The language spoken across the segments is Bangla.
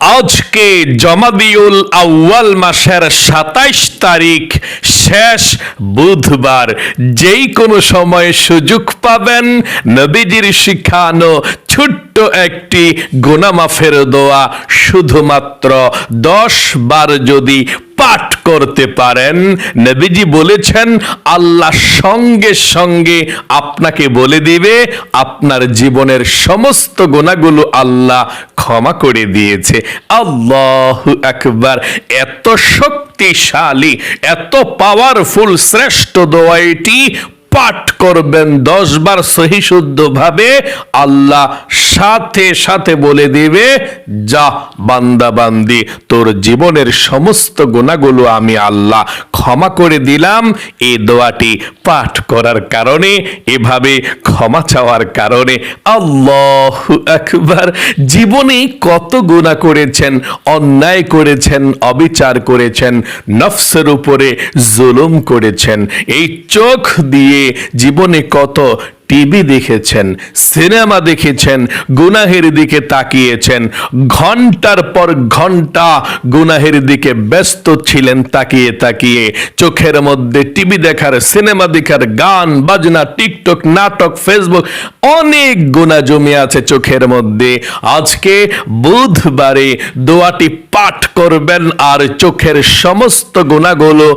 আজকে জমাদিউল আউয়াল মাসের সাতাইশ তারিখ শেষ বুধবার। যেই কোনো সময় সুযোগ পাবেন, নবীজির শিখানো ছোট্ট একটি গুনামাফের দোয়া শুধুমাত্র দশ বার যদি পাঠ করতে পারেন। নবীজি বলেছেন, আল্লাহ সঙ্গে সঙ্গে আপনাকে বলে দিবে, আপনার জীবনের সমস্ত গোনাগুলো আল্লাহ ক্ষমা করে দিয়েছে। আল্লাহ একবার এত শক্তিশালী, এত পাওয়ারফুল শ্রেষ্ঠ দোয়া এটি পাঠ করবেন দশ বার সহি শুদ্ধ ভাবে আল্লাহ সাথে সাথে বলে দিবে, যা বান্দা বান্দি, তোর জীবনের সমস্ত গুণাগুলো আমি আল্লাহ ক্ষমা করে দিলাম। এই দোয়াটি পাঠ করার কারণে, এভাবে ক্ষমা চাওয়ার কারণে আল্লাহ একবার জীবনে কত গুণা করেছেন, অন্যায় করেছেন, অবিচার করেছেন, নফসের উপরে জুলুম করেছেন, এই চোখ দিয়ে জীবনে কত টিভি দেখেছেন, সিনেমা দেখেছেন, গুনাহের দিকে তাকিয়েছেন, ঘণ্টার পর ঘণ্টা গুনাহের দিকে ব্যস্ত ছিলেন, তাকিয়ে তাকিয়ে চোখের মধ্যে টিভি দেখার, সিনেমা দেখার, গান, বাজনা, টিকটক, নাটক, ফেসবুক, অনেক গুণা জমে আছে চোখের মধ্যে। আজকে বুধবারে দোয়াটি পাঠ করবেন আর চোখের সমস্ত গুণাগুলো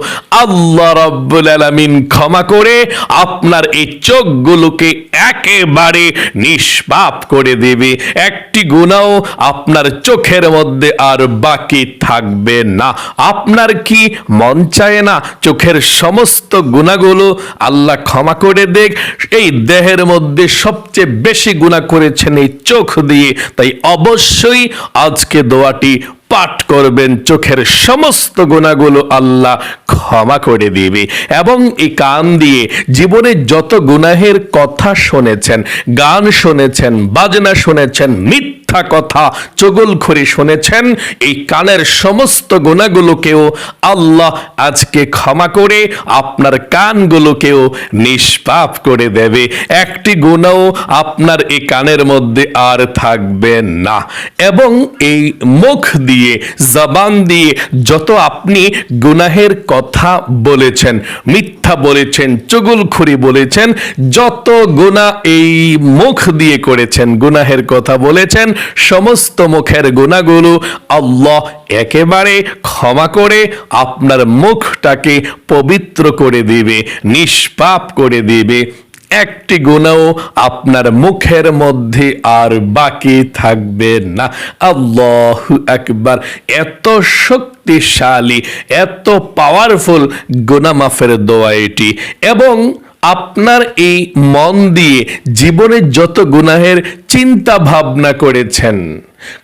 আল্লাহ রব্বুল আলামিন ক্ষমা করে আপনার এই চোখগুলোকে একেবারে নিষ্পাপ করে দেবে। একটি গুণাও আপনার চোখের মধ্যে আর বাকি থাকবে না। আপনার কি মন চায় না? চোখের সমস্ত গুণাগুলো আল্লাহ ক্ষমা করে দেখ। এই দেহের মধ্যে সবচেয়ে বেশি গুণা করেছেন এই চোখ দিয়ে। তাই অবশ্যই আজকে দোয়াটি পাঠ করবেন, চোখের সমস্ত গুণাগুলো আল্লাহ ক্ষমা করে দিবে। এবং এই কান দিয়ে জীবনে যত গুনাহের কথা শুনেছেন, গান শুনেছেন, বাজনা শুনেছেন, মিথ্যা কথা চগলখড়ি শুনেছেন। এই কানের সমস্ত গুণাগুলোকেও আল্লাহ আজকে ক্ষমা করে আপনার কানগুলোকেও নিষ্পাপ করে দেবে। একটি গুণাও আপনার এই কানের মধ্যে আর থাকবে না। এবং এই মুখ দিয়ে, জবান দিয়ে যত আপনি গুনাহের কথা বলেছেন, মিথ্যা বলেছেন চুগুলখুরি বলেছেন, যত গুনাহ এই মুখ দিয়ে করেছেন, গুনাহের কথা বলেছেন সমস্ত মুখের গুণাগুলো আল্লাহ একেবারে ক্ষমা করে আপনার মুখটাকে পবিত্র করে দিবে, নিষ্পাপ করে দিবে। একটি গুণাও আপনার মুখের মধ্যে আর বাকি থাকবে না। আল্লাহ একবার এত শক্তিশালী, এত পাওয়ারফুল গুনামাফের দোয়া এটি। এবং আপনার এই মন দিয়ে জীবনের যত গুনাহের চিন্তা ভাবনা করেছেন,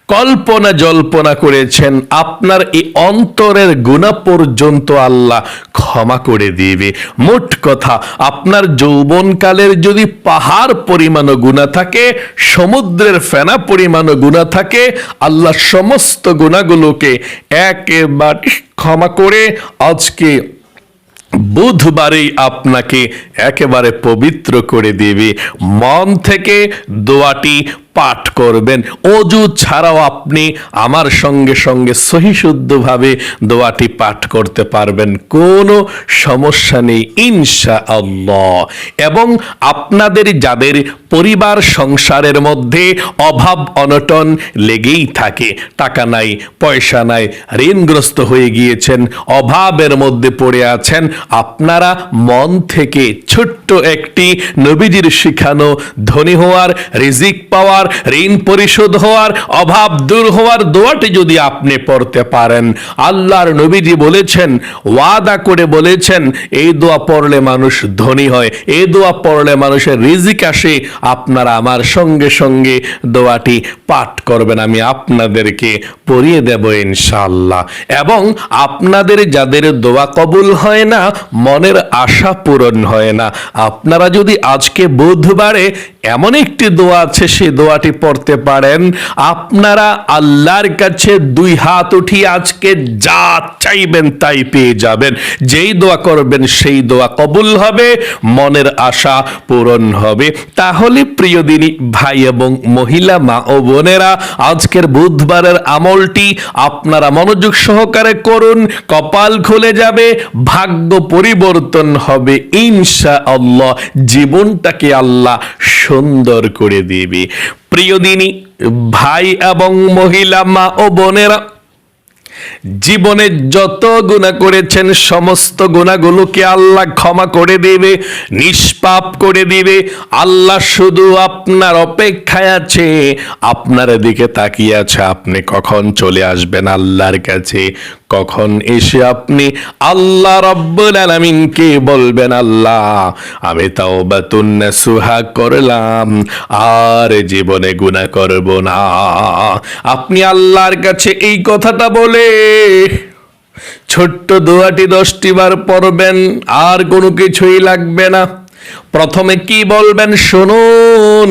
কল্পনা জল্পনা করেছেন, আপনার এই অন্তরের গুণা পর্যন্ত আল্লাহ ক্ষমা করে দিবে। মোট কথা, আপনার যৌবনকালের যদি পাহাড় পরিমাণও গুণা থাকে, সমুদ্রের ফেনা পরিমাণও গুণা থাকে, আল্লাহ সমস্ত গুণাগুলোকে একেবারে ক্ষমা করে আজকে বুধবারেই আপনাকে একেবারে পবিত্র করে দেবে। মন থেকে দোয়াটি পাঠ করবেন। অজু ছাড়াও আপনি আমার সঙ্গে সঙ্গে সহিশুদ্ধভাবে দোয়াটি পাঠ করতে পারবেন। কোনো সমস্যা নেই ইনশা আল্লাহ এবং আপনাদের যাদের পরিবার সংসারের মধ্যে অভাব, অনটন লেগেই থাকে, টাকা নাই, পয়সা নাই, ঋণগ্রস্ত হয়ে গিয়েছেন, অভাবের মধ্যে পড়ে আছেন, আপনারা মন থেকে ছোট্ট একটি নবীজির শিখানো ধনী হওয়ার, রিজিক পাওয়ার ঋণ পরিশোধ হওয়ার অভাব দূর হওয়ার দোয়াটি যদি আপনি পড়তে পারেন। আল্লাহর নবীজি বলেছেন, ওয়াদা করে বলেছেন, এই দোয়া পড়লে মানুষ ধনী হয়, এই দোয়া পড়লে মানুষের রিজিক আসে। আপনারা আমার সঙ্গে সঙ্গে দোয়াটি পাঠ করবেন, আমি আপনাদেরকে পড়িয়ে দেব ইনশাআল্লাহ। এবং আপনাদের যাদের দোয়া কবুল হয় না, মনের আশা পূরণ হয় না। আপনারা যদি আজকে বুধবারে এমন একটি দোয়া আছে সেই দোয়া দোয়াটি পড়তে পারেন। আপনারা আল্লাহর কাছে দুই হাত উঠিয়ে আজকে যা চাইবেন তাই পেয়ে যাবেন। যেই দোয়া করবেন সেই দোয়া কবুল হবে, মনের আশা পূরণ হবে। তাহলে প্রিয় দিনী, ভাই এবং মহিলা, মা ও বোনেরা, আজকের বুধবারের আমলটি আপনারা মনোযোগ সহকারে করুন, কপাল খুলে যাবে, ভাগ্য পরিবর্তন হবে। ইনশা আল্লাহ জীবনটাকে আল্লাহ সুন্দর করে দিবে। প্রিয় দিনী ভাই এবং মহিলা, মা ও বোনেরা, জীবনে যত গুণা করেছেন, সমস্ত গুণাগুলোকে আল্লাহ ক্ষমা করে দিবে, নিষ্পাপ করে দিবে। আল্লাহ শুধু আপনার অপেক্ষায় আছে, আপনার দিকে তাকিয়ে আছে, আপনি কখন চলে আসবেন আল্লাহর কাছে? কখন এসে আপনি আল্লাহ রব্বুল আলামিনকে বলবেন, আল্লাহ, আমি তাও বাতুন্না সুহা করলাম, আর জীবনে গুণা করব না। আপনি আল্লাহর কাছে এই কথাটা বলে ছোট্ট দোয়াটি দশটি বার পড়বেন, আর কোনো কিছুই লাগবে না। প্রথমে কি বলবেন শুনুন।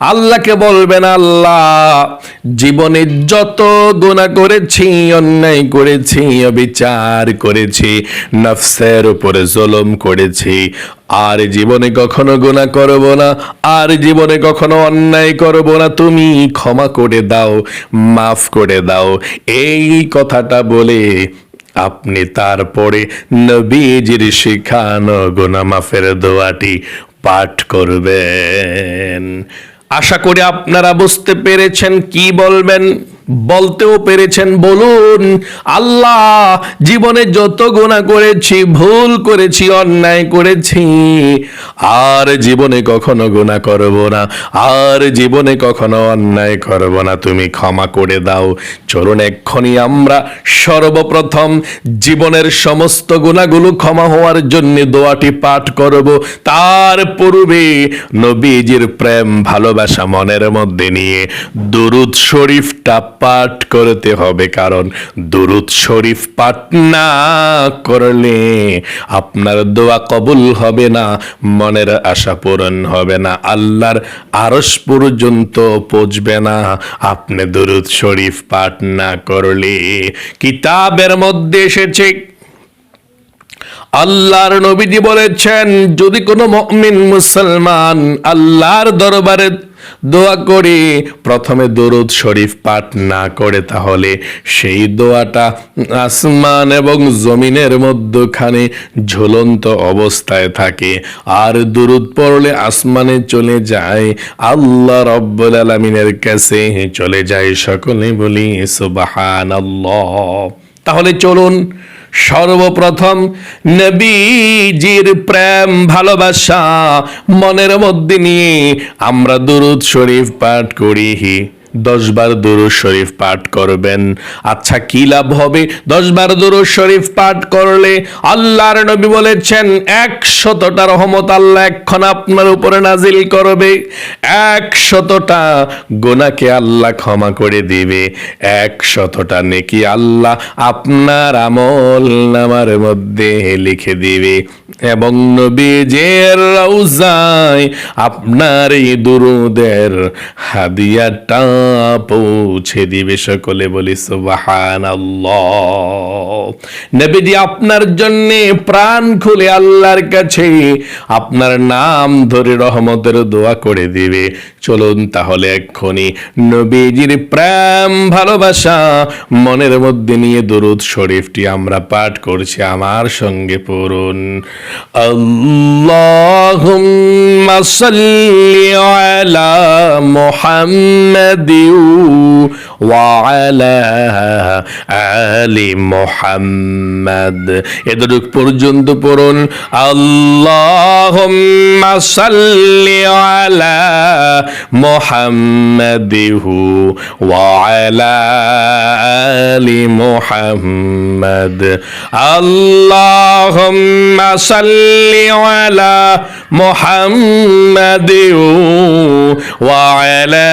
আল্লাহকে বলবেন, আল্লাহ, জীবনে যত গুণা করেছি, অন্যায় করেছি, অবিচার করেছি, নফসের উপরে জলম করেছি, আর জীবনে কখনো গুণা করব না, আর জীবনে কখনো অন্যায় করব না, তুমি ক্ষমা করে দাও, মাফ করে দাও। এই কথাটা বলে আপনি তারপরে নবীজির শিখানো গুনামাফের দোয়াটি পাঠ করবেন। আশা করি আপনারা বুঝতে পেরেছেন কি বলবেন। বলতেও পেরেছেন, বলুন, আল্লাহ জীবনে যত গুণা করেছি, ভুল করেছি, অন্যায় করেছি, আর জীবনে কখনো গুণা করব না, আর জীবনে কখনো অন্যায় করব না, তুমি ক্ষমা করে দাও। চলুন এক্ষুনি আমরা সর্বপ্রথম জীবনের সমস্ত গুণাগুলো ক্ষমা হওয়ার জন্য দোয়াটি পাঠ করব। তার পূর্বে নবীজির প্রেম, ভালোবাসা, মনের মধ্যে নিয়ে দুরুদ শরীফটা পাঠ করতে হবে, কারণ দুরুদ শরীফ পাঠ না করলে আপনার দোয়া কবুল হবে না, মনের আশা পূরণ হবে না, আল্লাহর আরস পর্যন্ত পৌঁছবে না। আপনি দুরুদ শরীফ পাঠ না করলে কিতাবের মধ্যে এসেছে আল্লাহর নবীজি বলেছেন, যদি কোনো মমিন মুসলমান আল্লাহর দরবারে দোয়া করে, প্রথমে দরুদ শরীফ পাঠ না করে, তাহলে সেই দোয়াটা আসমান এবং জমিনের মধ্যখানে ঝুলন্ত অবস্থায় থাকে। আর দরুদ পড়লে আসমানে চলে যায়, আল্লাহ রব্বুল আলমিনের কাছে চলে যায় সকলে বলি সুবাহান তাহলে চলুন সর্বপ্রথম নবীজির প্রেম ভালোবাসা মনের মধ্যে নিয়ে আমরা দুরুদ শরীফ পাঠ করি। দশ বার দুরুদ শরীফ পাঠ করবেন। আচ্ছা কি লাভ হবে? দশ বার দুরুদ শরীফ পাঠ করলে আল্লাহর নবী বলেছেন, একশতটা রহমত আল্লাহ এখন আপনার উপরে নাজিল করবে। একশতটা গোনাকে আল্লাহ ক্ষমা করে দিবে। একশতটা নেকি আল্লাহ আপনার আমল নামার মধ্যে লিখে দিবে। এবং নবীজের রওজায় আপনার এই দুরুদের হাদিয়াটা পৌঁছে দিবে সকলে বলি সুবাহান নবীজি আপনার জন্য প্রাণ খুলে আল্লাহর কাছে আপনার নাম ধরে রহমতের দোয়া করে দিবে। চলুন তাহলে এক্ষুনি নবীজির প্রেম, ভালোবাসা, মনের মধ্যে নিয়ে দরুদ শরীফটি আমরা পাঠ করছি। আমার সঙ্গে পড়ুন। সাল্লি আলা মুহাম্মাদিউ ওয়া আলা আলি মুহাম্মাদ এতটুক পর্যন্ত পড়ুন। আল্লাহুম্মা সাল্লি আলা মুহাম্মাদিহু ওয়া আলা আলি মুহাম্মাদ আল্লাহুম্মা صل على محمد وعلى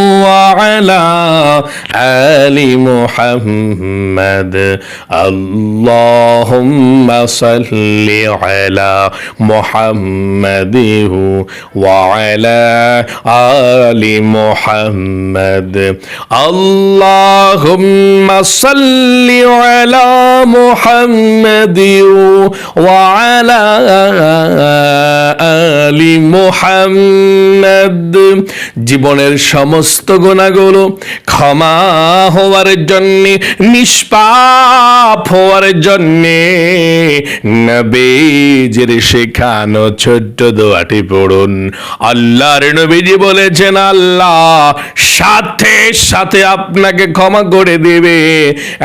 وعلى آل محمد اللهم صل على محمد وعلى آل محمد اللهم صل على محمد وعلى آل محمد জীবনের সমস্ত গুণাগুলো ক্ষমা হওয়ার জন্য, নিষ্পাপ হওয়ার জন্য, নবীজির শেখানো ছোট্ট দোয়াটি পড়ুন। আল্লাহর নবীজি বলেছেন, আল্লাহ সাথে সাথে আপনাকে ক্ষমা করে দিবে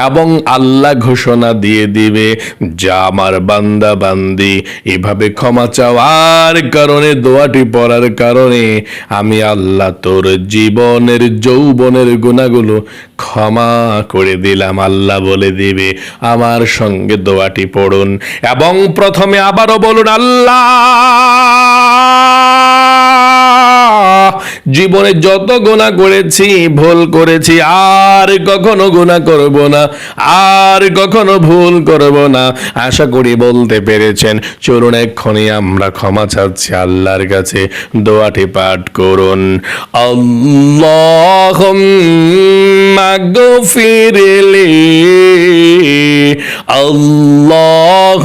এবং আল্লাহ ঘোষণা দিয়ে দিবে, যা আমার বান্দা বান্দি এভাবে ক্ষমা চাওয়ার কারণে, দোয়াটি পড়ার কারণে আমি আল্লাহ তোর জীবনের যৌবনের গুণাগুলো ক্ষমা করে দিলাম, আল্লাহ বলে দিবে, আমার সঙ্গে দোয়াটি পড়ুন। এবং প্রথমে আবারও বলুন, আল্লাহ! জীবনে যত গোনা করেছি, ভুল করেছি, আর কখনো গোনা করব না, আর কখনো ভুল করব না। আশা করি বলতে পেরেছেন। চলুন এক্ষণে আমরা ক্ষমা চাচ্ছি আল্লাহর কাছে। দোয়াটি পাঠ করুন। আল্লাহ গফিরলি আল্লাহ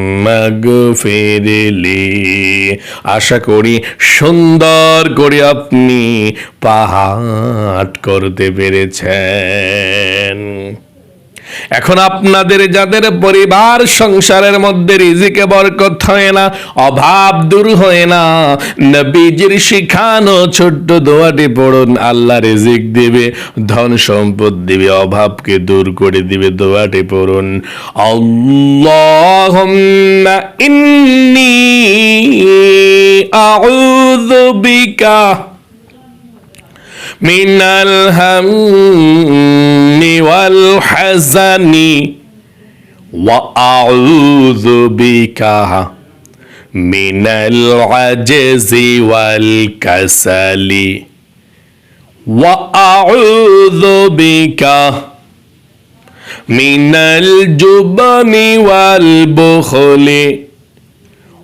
মাগফিরলি। আশা করি সুন্দর করে আপনি পাহাট করতে পেরেছেন। এখন আপনাদের, যাদের পরিবার সংসারের মধ্যে রিজিকে বরকত হয় না, অভাব দূর হয় না, নবীজির শিখানো ছোট্ট দোয়াটি পড়ুন, আল্লাহ রিজিক দিবে, ধন সম্পদ দিবে, অভাবকে দূর করে দিবে, দোয়াটি পড়ুন। আল্লাহুম্মা ইন্নী আউযু বিকা من الهم والحزن وأعوذ بك من العجز والكسل وأعوذ بك من الجبن والبخل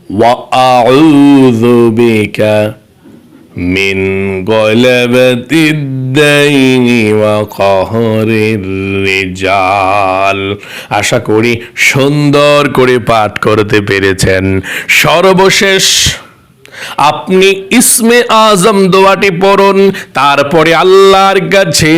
وأعوذ بك من غلبة الدين وقهر الرجال আশা করি সুন্দর করে পাঠ করতে পেরেছেন সর্বশেষ আপনি ইসমে আজম দোয়াটি পড়ুন, তারপরে আল্লাহর কাছে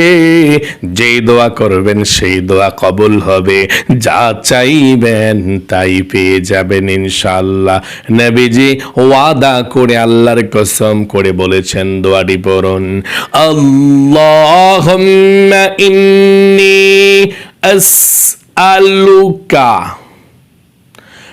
যেই দোয়া করবেন সেই দোয়া কবুল হবে। যা চাইবেন তাই পেয়ে যাবেন ইনশাআল্লাহ। নবীজি ওয়াদা করে আল্লাহর কসম করে বলেছেন দোয়াটি পড়ুন। আল্লাহুম্মা ইন্নী আসআলুকা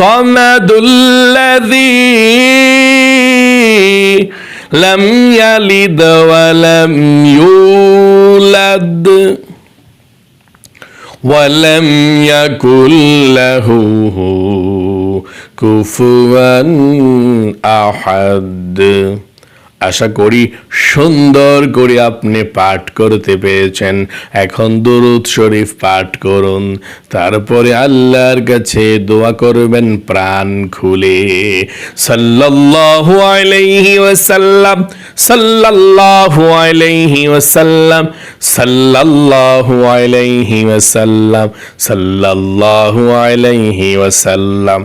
الصمد الذي لم يلد ولم يولد ولم يكن له كفوا أحد. আশা করি সুন্দর করে আপনি পাঠ করতে পেরেছেন। এখন দুরুদ শরীফ পাঠ করুন। তারপরে আল্লাহর কাছে দোয়া করবেন প্রাণ খুলে। সাল্লাল্লাহু আলাইহি ওয়াসাল্লাম, সাল্লাল্লাহু আলাইহি ওয়াসাল্লাম, সাল্লাল্লাহু আলাইহি ওয়াসাল্লাম, সাল্লাল্লাহু আলাইহি ওয়াসাল্লাম।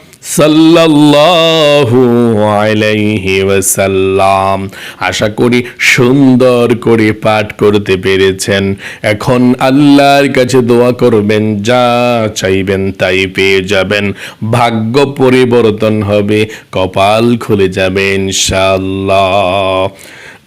সাল্লাল্লাহু আলাইহি ওয়াসাল্লাম। আশা করি সুন্দর করে পাঠ করতে পেরেছেন। এখন আল্লাহর কাছে দোয়া করবেন, যা চাইবেন তাই পেয়ে যাবেন। ভাগ্য পরিবর্তন হবে, কপাল খুলে যাবে ইনশাআল্লাহ।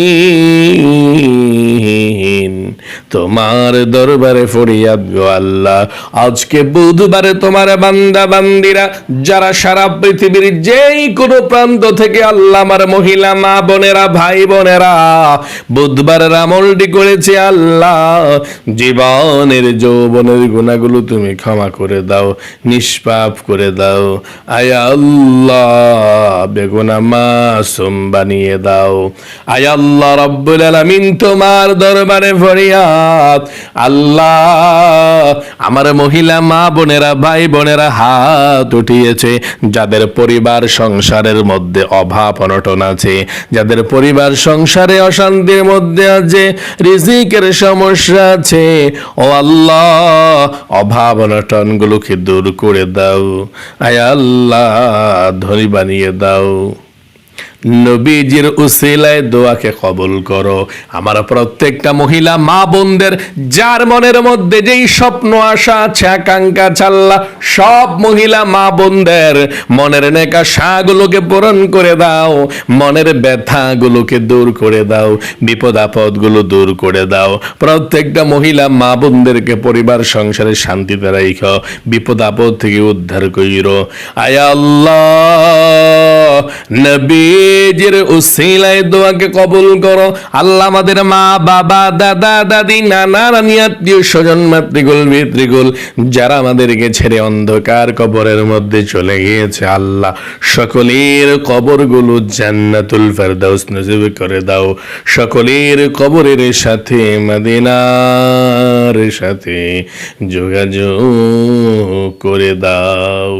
الرحيم তোমার দরবারে ফরিয়াদ গো আল্লাহ। আজকে বুধবারে তোমার বান্দা বান্দিরা, যারা সারা পৃথিবীর যেই কোনো প্রান্ত থেকে আল্লাহ আমার মহিলা, মা বোনেরা, ভাই বোনেরা বুধবারের আমলটি করেছে আল্লাহ। জীবনের যৌবনের গুণাগুলো তুমি ক্ষমা করে দাও, নিষ্পাপ করে দাও। আয় আল্লাহ, বেগুনা মাসুম বানিয়ে দাও। আয় আল্লাহ, রব্বুল আলামিন তোমার দরবারে ফরিয়াদ আল্লাহ আমার মহিলা মা বোনেরা, ভাই বোনেরা হাত উঠিয়েছে। যাদের পরিবার সংসারের মধ্যে অভাব, অনটন আছে, যাদের পরিবার সংসারে অশান্তির মধ্যে আছে, রিজিকের সমস্যা আছে, ও আল্লাহ, অভাব অনটন গুলোকে দূর করে দাও। আয় আল্লাহ, ধনী বানিয়ে দাও। নবীজির উসিলায় দোয়াকে কবুল করো। আমার প্রত্যেকটা মহিলা, মা বোনদের, যার মনের মধ্যে যেই স্বপ্ন, আশা আছে, আকাঙ্ক্ষা চাল্লা সব মহিলা, মা বোনদের মনের নেকা শাগুলোকে পূরণ করে দাও, মনের ব্যথাগুলোকে দূর করে দাও বিপদ আপদগুলো দূর করে দাও। প্রত্যেকটা মহিলা, মা বোনদেরকে পরিবার, সংসারে শান্তিতে রাইখ বিপদ আপদ থেকে উদ্ধার কইরো। আয় আল্লাহ নবীজির উসিলায় দোয়াকে কবুল করো। আল্লাহ আমাদের মা, বাবা, দাদা, দাদি, নানা নানি আত্মীয় স্বজন, মাতৃগুল, পিতৃগুল, যারা আমাদেরকে ছেড়ে অন্ধকার কবরের মধ্যে চলে গিয়েছে, আল্লাহ সকলের কবরগুলো জান্নাতুল ফেরদাউস নজিব করে দাও। সকলের কবরের সাথে, মদিনার সাথে যোগাযোগ করে দাও।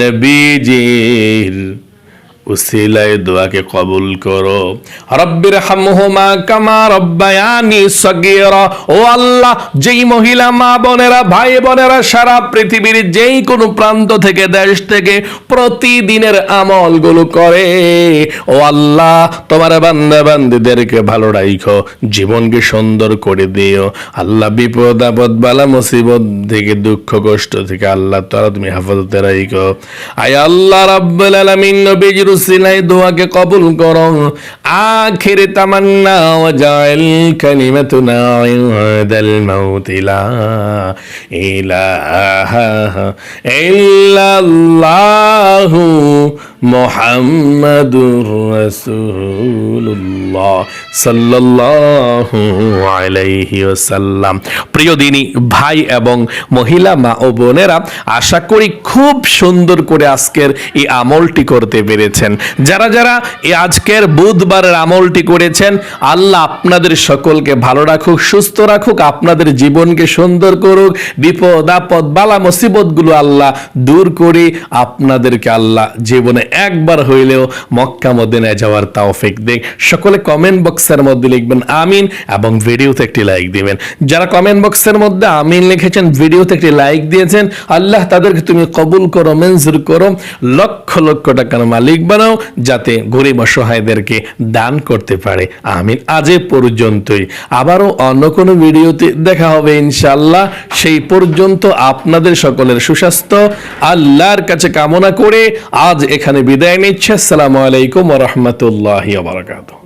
নবীজির উসিলায় দোয়াকে কবুল করো। রব্বির হামহুমা কামা রব্বায়ানি সগীরা। ও আল্লাহ, যেই মহিলা মা বোনেরা, ভাই বোনেরা সারা পৃথিবীর যেই কোনো প্রান্ত থেকে, দেশ থেকে প্রতিদিনের আমলগুলো করে, ও আল্লাহ, তোমার বান্দা বান্দিদেরকে ভালো রাইখো, জীবনকে সুন্দর করে দিও। আল্লাহ, বিপদ, আপদ, বালা, মুসিবত থেকে, দুঃখ, কষ্ট থেকে আল্লাহ তারা তুমি হেফাজতে রাইখো। আয় আল্লাহ, রাব্বুল আলামিন নবীজির উসিলায় দোয়াকে কবুল করো। আখির তামান্না ওয়াজাইল কালিমাতুনা ইনদাল মাউত ইলাহা ইল্লাল্লাহু মোহাম্মদুর রাসূলুল্লাহ সাল্লাল্লাহু আলাইহি ওয়াসাল্লাম। প্রিয় দিনী, ভাই এবং মহিলা, মা ও বোনেরা, আশা করি খুব সুন্দর করে আজকের এই আমলটি করতে পেরেছেন। যারা যারা এই আজকের বুধবারের আমলটি করেছেন, আল্লাহ আপনাদের সকলকে ভালো রাখুক, সুস্থ রাখুক, আপনাদের জীবনকে সুন্দর করুক, বিপদ, আপদ, বালা, মুসিবতগুলো আল্লাহ দূর করে আপনাদেরকে আল্লাহ জীবনে একবার হইলেও মক্কা মদিনায় যাওয়ার তাওফিক দেখ সকলে কমেন্ট বক্সের মধ্যে লিখবেন আমিন এবং ভিডিওতে একটি লাইক দিবেন। যারা কমেন্ট বক্সের মধ্যে আমিন লিখেছেন ভিডিওতে একটি লাইক দিয়েছেন, আল্লাহ তাদেরকে তুমি কবুল করো, মঞ্জুর করো, লক্ষ লক্ষ টাকার মালিক বানাও, যাতে গরিব অসহায়দেরকে দান করতে পারে। আমিন। আজ পর্যন্তই। আবারও অন্য কোনো ভিডিওতে দেখা হবে ইনশাল্লাহ সেই পর্যন্ত আপনাদের সকলের সুস্বাস্থ্য, আল্লাহর কাছে কামনা করে আজ এখানে বিদায় নিচ্ছে। আসসালামু আলাইকুম রহমতুল্লাহ বারাকাতুহু।